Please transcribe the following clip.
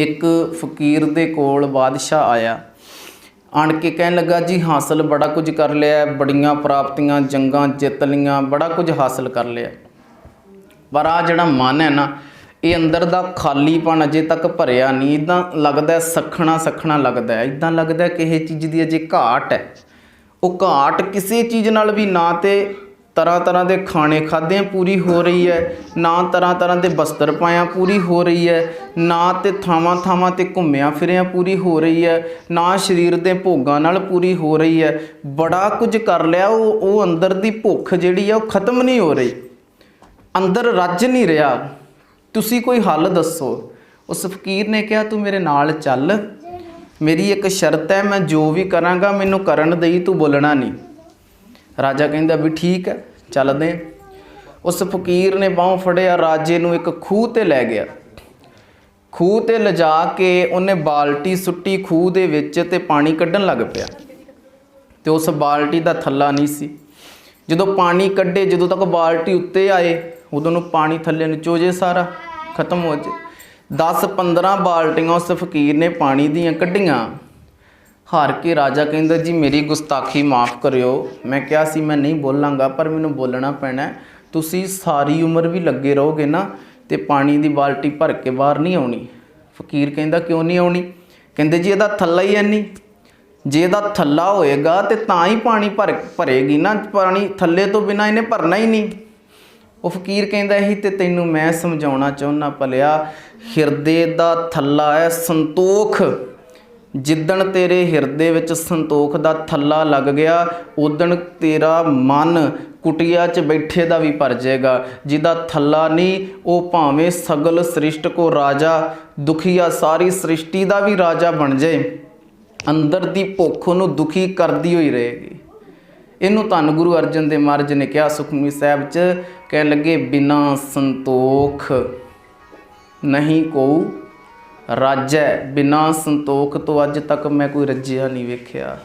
ਇੱਕ ਫਕੀਰ ਦੇ ਕੋਲ ਬਾਦਸ਼ਾਹ ਆਇਆ। ਆਣ ਕੇ ਕਹਿਣ ਲੱਗਾ, ਜੀ ਹਾਸਲ ਬੜਾ ਕੁਝ ਕਰ ਲਿਆ, ਬੜੀਆਂ ਪ੍ਰਾਪਤੀਆਂ, ਜੰਗਾਂ ਜਿੱਤ ਲਈਆਂ, ਬੜਾ ਕੁਝ ਹਾਸਲ ਕਰ ਲਿਆ। ਪਰ ਆ ਜਿਹੜਾ ਮਨ ਹੈ ਨਾ, ਇਹ ਅੰਦਰ ਦਾ ਖਾਲੀਪਣ ਅਜੇ ਤੱਕ ਭਰਿਆ ਨਹੀਂ। ਇਦਾਂ ਲੱਗਦਾ ਹੈ ਸਖਣਾ ਸਖਣਾ ਲੱਗਦਾ ਹੈ। ਇਦਾਂ ਲੱਗਦਾ ਹੈ ਕਿ ਇਹ ਚੀਜ਼ ਦੀ ਅਜੇ ਘਾਟ ਹੈ। ਉਹ ਘਾਟ ਕਿਸੇ ਚੀਜ਼ ਨਾਲ ਵੀ ਨਾ ਤੇ ਤਰ੍ਹਾਂ ਤਰ੍ਹਾਂ ਦੇ ਖਾਣੇ ਖਾਦਿਆਂ ਪੂਰੀ ਹੋ ਰਹੀ ਹੈ, ਨਾ ਤਰ੍ਹਾਂ ਤਰ੍ਹਾਂ ਦੇ ਬਸਤਰ ਪਾਇਆ ਪੂਰੀ ਹੋ ਰਹੀ ਹੈ, ਨਾ ਤੇ ਥਾਵਾਂ ਥਾਵਾਂ ਤੇ ਘੁੰਮਿਆ ਫਿਰਿਆ ਪੂਰੀ ਹੋ ਰਹੀ ਹੈ, ਨਾ ਸਰੀਰ ਦੇ ਭੋਗਾਂ ਨਾਲ ਪੂਰੀ ਹੋ ਰਹੀ ਹੈ। ਬੜਾ ਕੁਝ ਕਰ ਲਿਆ, ਉਹ ਉਹ ਅੰਦਰ ਦੀ ਭੁੱਖ ਜਿਹੜੀ ਆ, ਉਹ ਖਤਮ ਨਹੀਂ ਹੋ ਰਹੀ। ਅੰਦਰ ਰੱਜ ਨਹੀਂ ਰਿਹਾ। ਤੁਸੀਂ ਕੋਈ ਹੱਲ ਦੱਸੋ? ਉਸ ਫਕੀਰ ਨੇ ਕਿਹਾ, ਤੂੰ ਮੇਰੇ ਨਾਲ ਚੱਲ। ਮੇਰੀ ਇੱਕ ਸ਼ਰਤ ਹੈ, ਮੈਂ ਜੋ ਵੀ ਕਰਾਂਗਾ, ਮੈਨੂੰ ਕਰਨ ਦੇਈ ਤੂੰ ਬੋਲਣਾ ਨਹੀਂ। ਰਾਜਾ ਕਹਿੰਦਾ ਵੀ ਠੀਕ ਹੈ, ਚੱਲਦੇ ਹਾਂ। ਉਸ ਫਕੀਰ ਨੇ ਬਾਹੋਂ ਫੜਿਆ, ਰਾਜੇ ਨੂੰ ਇੱਕ ਖੂਹ ਤੇ ਲੈ ਗਿਆ। ਖੂਹ ਤੇ ਲਿਜਾ ਕੇ ਉਹਨੇ ਬਾਲਟੀ ਸੁੱਟੀ ਖੂਹ ਦੇ ਵਿੱਚ ਤੇ ਪਾਣੀ ਕੱਢਣ ਲੱਗ ਪਿਆ। ਤੇ ਉਸ ਬਾਲਟੀ ਦਾ ਥੱਲਾ ਨਹੀਂ ਸੀ। ਜਦੋਂ ਪਾਣੀ ਕੱਢੇ, ਜਦੋਂ ਤੱਕ ਬਾਲਟੀ ਉੱਤੇ ਆਏ, ਉਦੋਂ ਨੂੰ ਪਾਣੀ ਥੱਲੇ ਨਿਚੋ ਜੇ ਸਾਰਾ, ਖਤਮ ਹੋ ਜੇ। 10 15 ਬਾਲਟੀਆਂ ਉਸ ਫਕੀਰ ਨੇ ਪਾਣੀ ਦੀਆਂ ਕੱਢੀਆਂ। ਹਾਰ ਕੇ ਰਾਜਾ ਕਹਿੰਦਾ, ਜੀ, ਮੇਰੀ ਗੁਸਤਾਖੀ ਮਾਫ ਕਰਿਓ। ਮੈਂ ਕਿਹਾ, ਸੀ, ਮੈਂ ਨਹੀਂ ਬੋਲਾਂਗਾ, ਪਰ ਮੈਨੂੰ ਬੋਲਣਾ ਪੈਣਾ ਤੁਸੀਂ ਸਾਰੀ ਉਮਰ ਵੀ ਲੱਗੇ ਰਹੋਗੇ ਨਾ ਤੇ ਪਾਣੀ ਦੀ ਬਾਲਟੀ ਭਰ ਕੇ ਬਾਹਰ ਨਹੀਂ ਆਉਣੀ। ਫਕੀਰ ਕਹਿੰਦਾ, ਕਿਉਂ ਨਹੀਂ ਆਉਣੀ? ਕਹਿੰਦੇ, ਜੀ, ਇਹਦਾ ਥੱਲਾ ਹੀ ਐਨੀ ਜੇ ਇਹਦਾ ਥੱਲਾ ਹੋਏਗਾ ਤੇ ਤਾਂ ਹੀ ਪਾਣੀ ਭਰ, ਭਰੇਗੀ ਨਾ। ਪਾਣੀ ਥੱਲੇ ਤੋਂ ਬਿਨਾ ਇਹਨੇ ਭਰਨਾ ਹੀ ਨਹੀਂ। ਉਹ ਫਕੀਰ ਕਹਿੰਦਾ, ਇਹੀ ਤੇ ਤੈਨੂੰ ਮੈਂ ਸਮਝਾਉਣਾ ਚਾਹੁੰਨਾ, ਭਲਿਆ। ਹਿਰਦੇ ਦਾ ਥੱਲਾ ਹੈ ਸੰਤੋਖ। ਜਿੱਦਣ ਤੇਰੇ ਹਿਰਦੇ ਵਿੱਚ ਸੰਤੋਖ ਦਾ ਥੱਲਾ ਲੱਗ ਗਿਆ ਉਦਣ ਤੇਰਾ ਮਨ ਕੁਟਿਆ 'ਚ ਬੈਠੇ ਦਾ ਵੀ ਭਰ ਜਾਏਗਾ। ਜਿਹਦਾ ਥੱਲਾ ਨਹੀਂ, ਉਹ ਭਾਵੇਂ ਸਗਲ ਸ੍ਰਿਸ਼ਟ ਕੋ ਰਾਜਾ, ਦੁਖੀਆ ਸਾਰੀ ਸ੍ਰਿਸ਼ਟੀ ਦਾ ਵੀ ਰਾਜਾ ਬਣ ਜਾਏ। ਅੰਦਰ ਦੀ ਭੁੱਖ ਉਹਨੂੰ ਦੁਖੀ ਕਰਦੀ ਹੋਈ ਰਹੇਗੀ। ਇਹਨੂੰ ਧੰਨ ਗੁਰੂ ਅਰਜਨ ਦੇਵ ਮਹਾਰਾਜ ਨੇ ਕਿਹਾ, ਸੁਖਮਨੀ ਸਾਹਿਬ 'ਚ ਕਹਿਣ ਲੱਗੇ, ਬਿਨਾ ਸੰਤੋਖ ਨਹੀਂ ਕੋ ਰਾਜੈ ਬਿਨਾ ਸੰਤੋਖ ਤੋਂ ਅੱਜ ਤੱਕ ਮੈਂ ਕੋਈ ਰੱਜਿਆ ਨਹੀਂ ਵੇਖਿਆ।